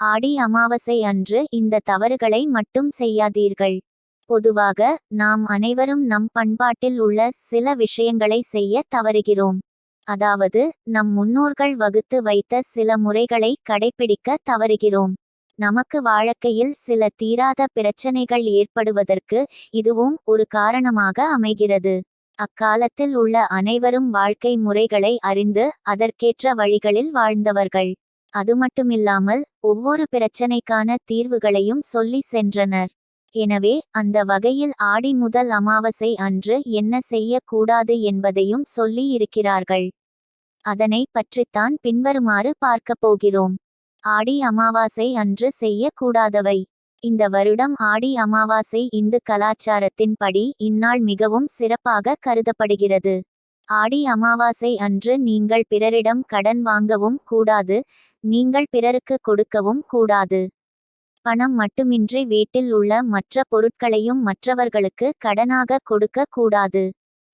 ஆடி அமாவாசை அன்று இந்த தவறுகளை மட்டும் செய்யாதீர்கள். பொதுவாக நாம் அனைவரும் நம் பண்பாட்டில் உள்ள சில விஷயங்களை செய்ய தவறுகிறோம். அதாவது நம் முன்னோர்கள் வகுத்து வைத்த சில முறைகளை கடைபிடிக்க தவறுகிறோம். நமக்கு வாழ்க்கையில் சில தீராத பிரச்சனைகள் ஏற்படுவதற்கு இதுவும் ஒரு காரணமாக அமைகிறது. அக்காலத்தில் உள்ள அனைவரும் வாழ்க்கை முறைகளை அறிந்து அதற்கேற்ற வழிகளில் வாழ்ந்தவர்கள். அது மட்டுமில்லாமல் ஒவ்வொரு பிரச்சனைக்கான தீர்வுகளையும் சொல்லி சென்றனர். எனவே அந்த வகையில் ஆடி முதல் அமாவாசை அன்று என்ன செய்யக்கூடாது என்பதையும் சொல்லி இருக்கிறார்கள். அதனை பற்றித்தான் பின்வருமாறு பார்க்கப் போகிறோம். ஆடி அமாவாசை அன்று செய்யக்கூடாதவை. இந்த வருடம் ஆடி அமாவாசை இந்து கலாச்சாரத்தின்படி இந்நாள் மிகவும் சிறப்பாக கருதப்படுகிறது. ஆடி அமாவாசை அன்று நீங்கள் பிறரிடம் கடன் வாங்கவும் கூடாது நீங்கள் பிறருக்கு கொடுக்கவும் கூடாது. பணம் மட்டுமின்றி வீட்டில் உள்ள மற்ற பொருட்களையும் மற்றவர்களுக்கு கடனாக கொடுக்க கூடாது.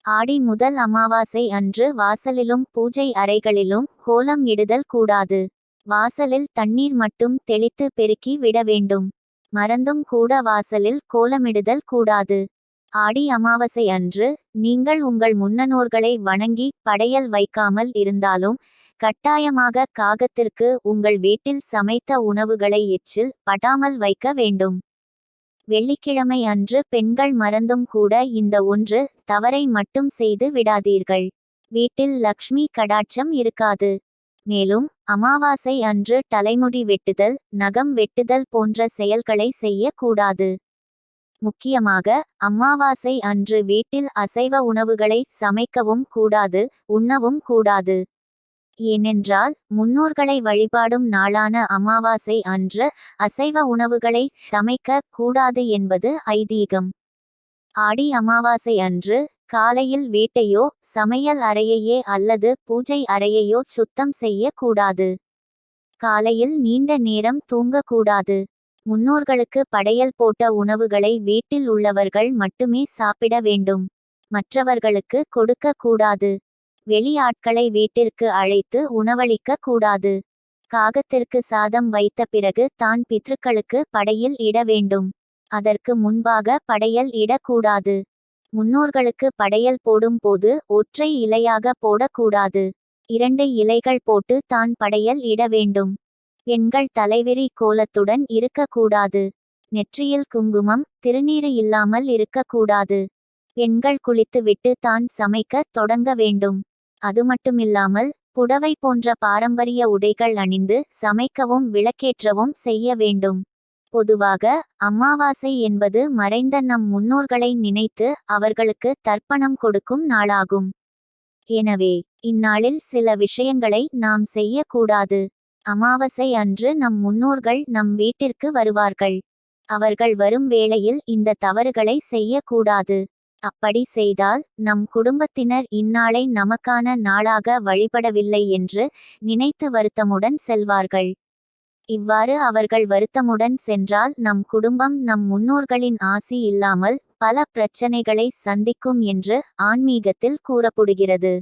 ஆடி முதல் அமாவாசை அன்று வாசலிலும் பூஜை அறைகளிலும் கோலம் இடுதல் கூடாது. வாசலில் தண்ணீர் மட்டும் தெளித்து பெருக்கி விட வேண்டும். மறந்தும் கூட வாசலில் கோலமிடுதல் கூடாது. ஆடி அமாவாசை அன்று நீங்கள் உங்கள் முன்னனோர்களை வணங்கி படையல் வைக்காமல் இருந்தாலும் கட்டாயமாக காகத்திற்கு உங்கள் வீட்டில் சமைத்த உணவுகளை எச்சில் படாமல் வைக்க வேண்டும். வெள்ளிக்கிழமை அன்று பெண்கள் மறந்தும் கூட இந்த ஒன்று தவறை மட்டும் செய்து விடாதீர்கள். வீட்டில் லக்ஷ்மி கடாட்சம் இருக்காது. மேலும் அமாவாசை அன்று தலைமுடி வெட்டுதல் நகம் வெட்டுதல் போன்ற செயல்களை செய்யக்கூடாது. முக்கியமாக அமாவாசை அன்று வீட்டில் அசைவ உணவுகளை சமைக்கவும் கூடாது உண்ணவும் கூடாது. ஏனென்றால் முன்னோர்களை வழிபாடும் நாளான அமாவாசை அன்று அசைவ உணவுகளை சமைக்க கூடாது என்பது ஐதீகம். ஆடி அமாவாசை அன்று காலையில் வீட்டையோ சமையல் அறையையே அல்லது பூஜை அறையையோ சுத்தம் செய்ய கூடாது காலையில் நீண்ட நேரம் தூங்கக்கூடாது. முன்னோர்களுக்கு படையல் போட்ட உணவுகளை வீட்டில் உள்ளவர்கள் மட்டுமே சாப்பிட வேண்டும். மற்றவர்களுக்கு கொடுக்க கூடாது. வெளி ஆட்களை வீட்டிற்கு அழைத்து உணவளிக்க கூடாது. காகத்திற்கு சாதம் வைத்த பிறகு தான் பித்ருக்களுக்கு படையில் இட வேண்டும். அதற்கு முன்பாக படையல் இடக்கூடாது. முன்னோர்களுக்கு படையல் போடும் போது ஒற்றை இலையாக போடக்கூடாது. இரண்டு இலைகள் போட்டு தான் படையல் இட வேண்டும். எண்கள் தலைவிரி கோலத்துடன் இருக்கக்கூடாது. நெற்றியில் குங்குமம் திருநீறு இல்லாமல் இருக்கக்கூடாது. எண்கள் குளித்துவிட்டு தான் சமைக்க தொடங்க வேண்டும். அது மட்டுமில்லாமல் புடவை போன்ற பாரம்பரிய உடைகள் அணிந்து சமைக்கவும் விளக்கேற்றவும் செய்ய வேண்டும். பொதுவாக அமாவாசை என்பது மறைந்த நம் முன்னோர்களை நினைத்து அவர்களுக்கு தர்ப்பணம் கொடுக்கும் நாளாகும். எனவே இந்நாளில் சில விஷயங்களை நாம் செய்யக்கூடாது. அமாவாசை அன்று நம் முன்னோர்கள் நம் வீட்டிற்கு வருவார்கள். அவர்கள் வரும் வேளையில் இந்த தவறுகளை செய்யக்கூடாது. அப்படி செய்தால் நம் குடும்பத்தினர் இந்நாளை நமக்கான நாளாக வழிபடவில்லை என்று நினைத்து வருத்தமுடன் செல்வார்கள். இவ்வாறு அவர்கள் வருத்தமுடன் சென்றால் நம் குடும்பம் நம் முன்னோர்களின் ஆசி இல்லாமல் பல பிரச்சனைகளை சந்திக்கும் என்று ஆன்மீகத்தில் கூறப்படுகிறது.